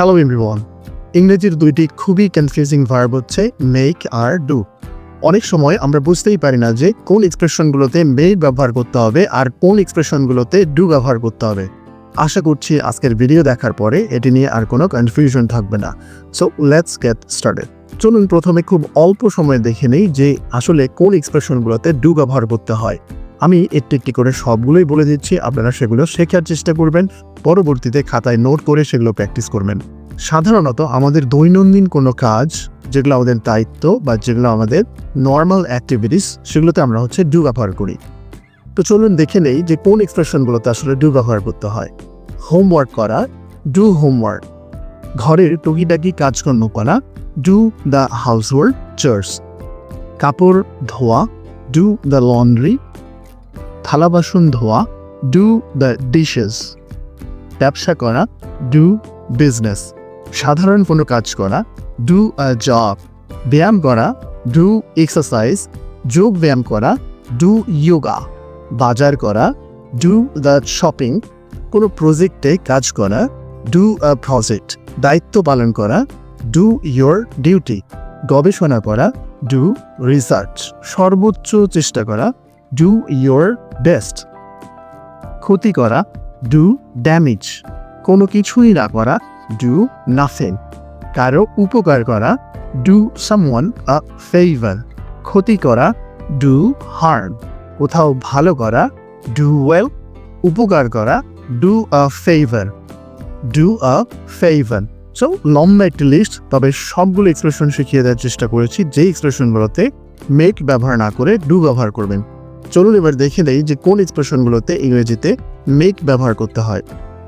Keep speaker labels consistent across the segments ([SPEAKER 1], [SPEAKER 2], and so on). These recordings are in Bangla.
[SPEAKER 1] হ্যালো এভরিওয়ান ইংরেজির দুইটি খুবই কনফিউজিং ভার্ব হচ্ছে মেক আর ডু অনেক সময় আমরা বুঝতেই পারি না যে কোন এক্সপ্রেশনগুলোতে মেক ব্যবহার করতে হবে আর কোন এক্সপ্রেশনগুলোতে ডু ব্যবহার করতে হবে। আশা করছি আজকের ভিডিও দেখার পরে এটি নিয়ে আর কোনো কনফিউশন থাকবে না। সো লেটস গেট স্টার্টেড চলুন প্রথমে খুব অল্প সময় দেখে নেই যে আসলে কোন এক্সপ্রেশনগুলোতে ডু ব্যবহার করতে হয়। আমি একটি একটি করে সবগুলোই বলে দিচ্ছি, আপনারা সেগুলো শেখার চেষ্টা করবেন, পরবর্তীতে খাতায় নোট করে সেগুলো প্র্যাকটিস করবেন। সাধারণত আমাদের দৈনন্দিন কোনো কাজ, যেগুলো আমাদের দায়িত্ব বা যেগুলো আমাদের নর্মাল অ্যাক্টিভিটিস সেগুলোতে আমরা হচ্ছে ডু ব্যবহার করি। তো চলুন দেখে নেই যে কোন এক্সপ্রেশনগুলোতে আসলে ডু ব্যবহার করতে হয়। হোমওয়ার্ক করা ডু হোমওয়ার্ক ঘরের টুকিটাকি কাজকর্ম করা ডু দ্য হাউসহোল্ড চার্স কাপড় ধোয়া ডু দ্য লন্ড্রি থালা বাসন ধোয়া ডু দ্য ডিশেস ব্যবসা করা ডু বিজনেস সাধারণ কোনো কাজ করা ডু আ জব ব্যায়াম করা ডু এক্সারসাইজ যোগ ব্যায়াম করা ডু ইয়োগা বাজার করা ডু দ্য শপিং কোনো প্রজেক্টে কাজ করা ডু আ প্রজেক্ট দায়িত্ব পালন করা ডু ইয়োর ডিউটি গবেষণা করা ডু রিসার্চ সর্বোচ্চ চেষ্টা করা ডু ইয়োর বেস্ট। ক্ষতি করা ডু ড্যামেজ কোনো কিছুই না করা ডু নাথিং কারও উপকার করা ডু সামওয়ান আ ফেভার ক্ষতি করা ডু হার্ম কোথাও ভালো করা ডু ওয়েল উপকার করা do a favour do a favour so লম্বা একটি লিস্ট তবে সবগুলো এক্সপ্রেশন শিখিয়ে দেওয়ার চেষ্টা করেছি। যে এক্সপ্রেশনগুলোতে মেক ব্যবহার না করে ডু ব্যবহার করবেন। চলুন এবার দেখে নেই যে কোন এক্সপ্রেশনগুলোতে ইংরেজিতে মেক ব্যবহার করতে হয়।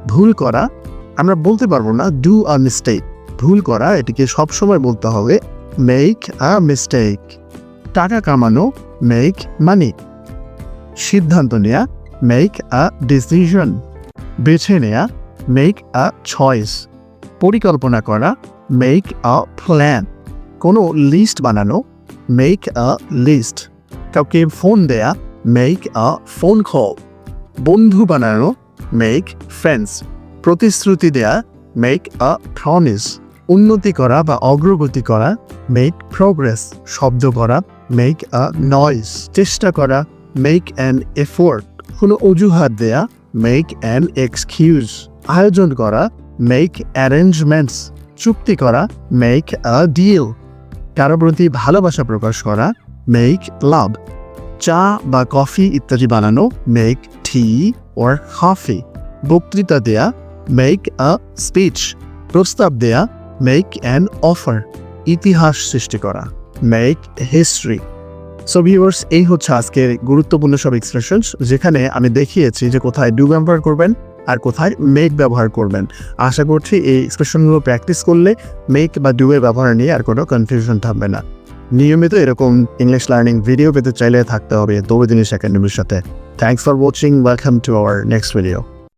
[SPEAKER 1] ভুল করা, আমরা বলতে পারব না ডু আ মিস্টেক ভুল করা, এটিকে সবসময় বলতে হবে মেক আ মিস্টেক টাকা কামানো মেক মানি সিদ্ধান্ত নেয়া মেক আ ডিসিশন বেছে নেয়া মেক আ চয়েস পরিকল্পনা করা মেক আ প্ল্যান কোনো লিস্ট বানানো মেক আ লিস্ট কাউকে ফোন দেয়া মেক আ ফোন কল বন্ধু বানানো মেক ফ্রেন্ডস প্রতিশ্রুতি দেয়া মেক আ প্রমিস উন্নতি করা বা অগ্রগতি করা মেক প্রোগ্রেস শব্দ করা মেক আ নয়েজ চেষ্টা করা মেক অ্যান এফোর্ট কোনো অজুহাত দেয়া মেক অ্যান এক্সকিউজ আয়োজন করা মেক অ্যারেঞ্জমেন্টস চুক্তি করা মেক আ ডিল কারও প্রতি ভালোবাসা প্রকাশ করা মেক লাভ চা বা কফি ইত্যাদি বানানো মেক টি ওর কফি বক্তৃতা দেয়া মেক আ স্পিচ প্রস্তাব দেয়া মেক অ্যান অফার ইতিহাস সৃষ্টি করা মেক হিস্ট্রি সো ভিউয়ার্স এই হচ্ছে আজকের গুরুত্বপূর্ণ সব এক্সপ্রেশনস যেখানে আমি দেখিয়েছি যে কোথায় ডু ব্যবহার করবেন আর কোথায় মেক ব্যবহার করবেন। আশা করছি এই এক্সপ্রেশনগুলো প্র্যাকটিস করলে মেক বা ডু এর ব্যবহার নিয়ে আর কোনো কনফিউশন থাকবে না। নিয়মিত এরকম ইংলিশ লার্নিং ভিডিও পেতে চাইলে থাকতে হবে দৌড় জিনিস একাডেমির সাথে। Thanks for watching welcome to our next video